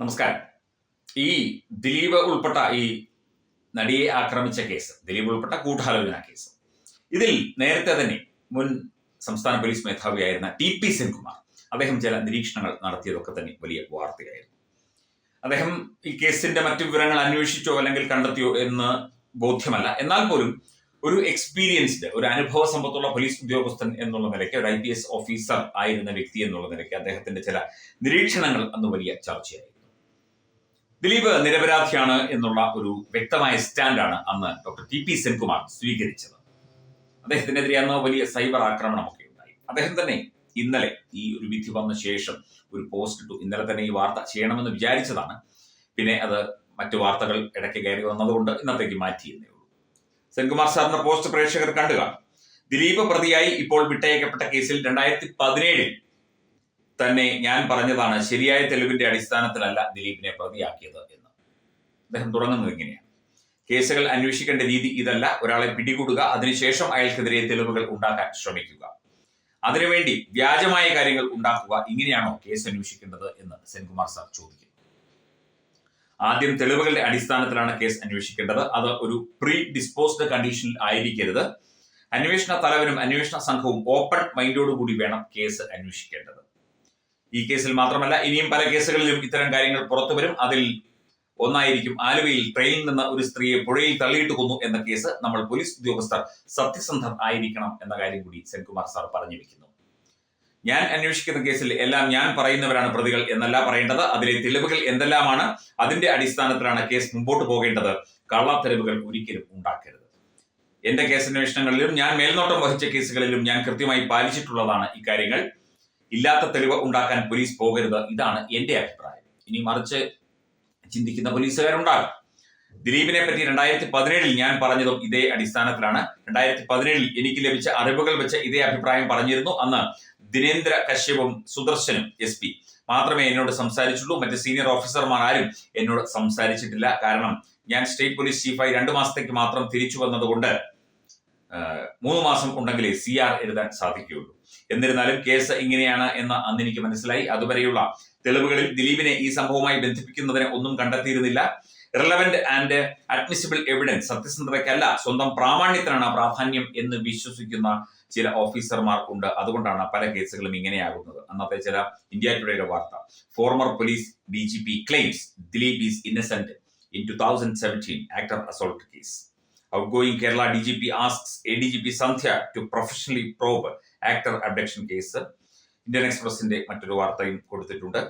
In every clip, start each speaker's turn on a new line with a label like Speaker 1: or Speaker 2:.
Speaker 1: നമസ്കാരം. ഈ ദിലീപ് ഉൾപ്പെട്ട ഈ നടിയെ ആക്രമിച്ച കേസ് ദിലീപ് ഉൾപ്പെട്ട കൂട്ടാലോചന കേസ്. ഇതിൽ നേരത്തെ തന്നെ മുൻ സംസ്ഥാന പോലീസ് മേധാവിയായിരുന്ന ടി പി സെൻകുമാർ അദ്ദേഹം ചില നിരീക്ഷണങ്ങൾ നടത്തിയതൊക്കെ തന്നെ വലിയ വാർത്തയായിരുന്നു. അദ്ദേഹം ഈ കേസിന്റെ മറ്റു വിവരങ്ങൾ അന്വേഷിച്ചോ അല്ലെങ്കിൽ കണ്ടെത്തിയോ എന്ന് ബോധ്യമല്ല. എന്നാൽ പോലും ഒരു എക്സ്പീരിയൻസ്ഡ് ഒരു അനുഭവ സമ്പത്തുള്ള പോലീസ് ഉദ്യോഗസ്ഥൻ എന്നുള്ള നിലയ്ക്ക് ഒരു ഐ പി എസ് ഓഫീസർ ആയിരുന്ന വ്യക്തി എന്നുള്ള നിലയ്ക്ക് അദ്ദേഹത്തിന്റെ ചില നിരീക്ഷണങ്ങൾ അന്ന് വലിയ ചർച്ചയായിരുന്നു. ദിലീപ് നിരപരാധിയാണ് എന്നുള്ള ഒരു വ്യക്തമായ സ്റ്റാൻഡാണ് അന്ന് ഡോക്ടർ ടി പി സെൻകുമാർ സ്വീകരിച്ചത്. അദ്ദേഹത്തിനെതിരെ അന്ന് വലിയ സൈബർ ആക്രമണമൊക്കെ ഉണ്ടായി. അദ്ദേഹം തന്നെ ഇന്നലെ ഈ ഒരു വിധി വന്ന ശേഷം ഒരു പോസ്റ്റ് ഇട്ടു. ഇന്നലെ തന്നെ ഈ വാർത്ത ചെയ്യണമെന്ന് വിചാരിച്ചതാണ്. പിന്നെ അത് മറ്റു വാർത്തകൾ ഇടയ്ക്ക് കയറി വന്നതുകൊണ്ട് ഇന്നത്തേക്ക് മാറ്റിയെന്നേ ഉള്ളൂ. സെൻകുമാർ സാറിന്റെ പോസ്റ്റ് പ്രേക്ഷകർ കണ്ടുക കാണും. ദിലീപ് പ്രതിയായി ഇപ്പോൾ വിട്ടയക്കപ്പെട്ട കേസിൽ രണ്ടായിരത്തി പതിനേഴിൽ തന്നെ ഞാൻ പറഞ്ഞതാണ് ശരിയായ തെളിവിന്റെ അടിസ്ഥാനത്തിലല്ല ദിലീപിനെ പ്രതിയാക്കിയത് എന്ന്. അദ്ദേഹം തുടങ്ങുന്നത് ഇങ്ങനെയാണ്. കേസുകൾ അന്വേഷിക്കേണ്ട രീതി ഇതല്ല. ഒരാളെ പിടികൂടുക അതിനുശേഷം അയാൾക്കെതിരെ തെളിവുകൾ ഉണ്ടാക്കാൻ ശ്രമിക്കുക. അതിനുവേണ്ടി വ്യാജമായ കാര്യങ്ങൾ ഉണ്ടാക്കുക ഇങ്ങനെയാണോ കേസ് അന്വേഷിക്കേണ്ടത് എന്ന് സെൻകുമാർ സാർ ചോദിക്കുന്നു. ആദ്യം തെളിവുകളുടെ അടിസ്ഥാനത്തിലാണ് കേസ് അന്വേഷിക്കേണ്ടത്. അത് ഒരു പ്രീ ഡിസ്പോസ്ഡ് കണ്ടീഷനിൽ ആയിരിക്കരുത്. അന്വേഷണ തലവനും അന്വേഷണ സംഘവും ഓപ്പൺ മൈൻഡോടുകൂടി വേണം കേസ് അന്വേഷിക്കേണ്ടത്. ഈ കേസിൽ മാത്രമല്ല ഇനിയും പല കേസുകളിലും ഇത്തരം കാര്യങ്ങൾ പുറത്തു വരും. അതിൽ ഒന്നായിരിക്കും ആലുവയിൽ ട്രെയിനിൽ നിന്ന് ഒരു സ്ത്രീയെ പുഴയിൽ തള്ളിയിട്ട് കൊന്നു എന്ന കേസ് നമ്മൾ പോലീസ് ഉദ്യോഗസ്ഥർ സത്യസന്ധർ ആയിരിക്കണം എന്ന കാര്യം കൂടി സെൻകുമാർ സാർ പറഞ്ഞു വെക്കുന്നു ഞാൻ അന്വേഷിക്കുന്ന കേസിൽ എല്ലാം ഞാൻ പറയുന്നവരാണ് പ്രതികൾ എന്നല്ല പറയേണ്ടത്. അതിലെ തെളിവുകൾ എന്തെല്ലാമാണ് അതിന്റെ അടിസ്ഥാനത്തിലാണ് കേസ് മുമ്പോട്ട് പോകേണ്ടത്. കള്ള തെളിവുകൾ ഒരിക്കലും ഉണ്ടാക്കരുത്. എന്റെ കേസന്വേഷണങ്ങളിലും ഞാൻ മേൽനോട്ടം വഹിച്ച കേസുകളിലും ഞാൻ കൃത്യമായി പാലിച്ചിട്ടുള്ളതാണ് ഇക്കാര്യങ്ങൾ. ഇല്ലാത്ത തെളിവ് ഉണ്ടാക്കാൻ പോലീസ് പോകരുത്. ഇതാണ് എന്റെ അഭിപ്രായം. ഇനി മറിച്ച് ചിന്തിക്കുന്ന പോലീസുകാരുണ്ടാകും. ദിലീപിനെ പറ്റി രണ്ടായിരത്തി പതിനേഴിൽ ഞാൻ പറഞ്ഞതും ഇതേ അടിസ്ഥാനത്തിലാണ്. രണ്ടായിരത്തി പതിനേഴിൽ എനിക്ക് ലഭിച്ച അറിവുകൾ വെച്ച് ഇതേ അഭിപ്രായം പറഞ്ഞിരുന്നു. അന്ന് ദിനേന്ദ്ര കശ്യപും സുദർശനും എസ് പി. മാത്രമേ എന്നോട് സംസാരിച്ചുള്ളൂ. മറ്റ് സീനിയർ ഓഫീസർമാർ ആരും എന്നോട് സംസാരിച്ചിട്ടില്ല. കാരണം ഞാൻ സ്റ്റേറ്റ് പോലീസ് ചീഫായി രണ്ടു മാസത്തേക്ക് മാത്രം തിരിച്ചു വന്നതുകൊണ്ട് മൂന്ന് മാസം ഉണ്ടെങ്കിലേ സി ആർ എഴുതാൻ സാധിക്കുകയുള്ളൂ. എന്നിരുന്നാലും കേസ് ഇങ്ങനെയാണ് എന്ന് അന്ന് എനിക്ക് മനസ്സിലായി. അതുവരെയുള്ള തെളിവുകളിൽ ദിലീപിനെ ഈ സംഭവവുമായി ബന്ധിപ്പിക്കുന്നതിന് ഒന്നും കണ്ടെത്തിയിരുന്നില്ല. റിലവന്റ് ആൻഡ് അഡ്മിസിബിൾ എവിഡൻസ് സത്യസന്ധതയ്ക്കല്ല സ്വന്തം പ്രാമാണ്യത്തിനാണ് പ്രാധാന്യം എന്ന് വിശ്വസിക്കുന്ന ചില ഓഫീസർമാർ ഉണ്ട്. അതുകൊണ്ടാണ് പല കേസുകളും ഇങ്ങനെയാകുന്നത്. അന്നത്തെ ചില ഇന്ത്യ ടുഡേയുടെ വാർത്ത. Former police D G P claims Dileep is innocent in two thousand seventeen actor assault case outgoing Kerala DGP asks ADGP Santhya to professionally probe actor abduction case Indian എക്സ്പ്രസിന്റെ മറ്റൊരു വാർത്തയും കൊടുത്തിട്ടുണ്ട്.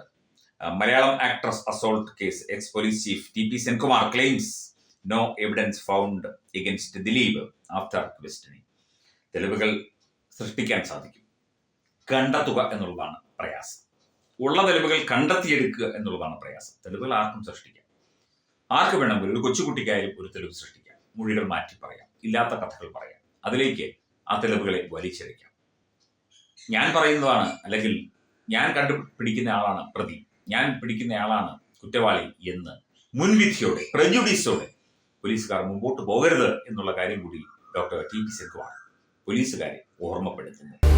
Speaker 1: Malayalam actress assault case ex police chief T P Senkumar claims no evidence found against Dileep after questioning തെളിവുകൾ സൃഷ്ടിക്കാൻ സാധിക്കും. കണ്ടെത്തുക എന്നുള്ളതാണ് പ്രയാസം. ഉള്ള തെളിവുകൾ കണ്ടെത്തിയെടുക്കുക എന്നുള്ളതാണ് പ്രയാസം. തെളിവുകൾ ആർക്കും സൃഷ്ടിക്കാം. ആർക്ക് വേണമെങ്കിലും ഒരു കൊച്ചുകുട്ടിക്കായാലും ഒരു തെളിവ് സൃഷ്ടിക്കാം. മൊഴികൾ മാറ്റി പറയാം. ഇല്ലാത്ത കഥകൾ പറയാം. അതിലേക്ക് ആ തെളിവുകളെ വലിച്ചെറിക്കാം. ഞാൻ പറയുന്നതാണ് അല്ലെങ്കിൽ ഞാൻ കണ്ടുപിടിക്കുന്ന ആളാണ് പ്രതി. ഞാൻ പിടിക്കുന്ന ആളാണ് കുറ്റവാളി എന്ന് മുൻവിധിയോടെ പ്രജുഡീസോടെ പോലീസുകാർ മുമ്പോട്ട് പോകരുത് എന്നുള്ള കാര്യം കൂടി ഡോക്ടർ ടി പി സെൽക്കുമാണ് പോലീസുകാരെ ഓർമ്മപ്പെടുത്തുന്നത്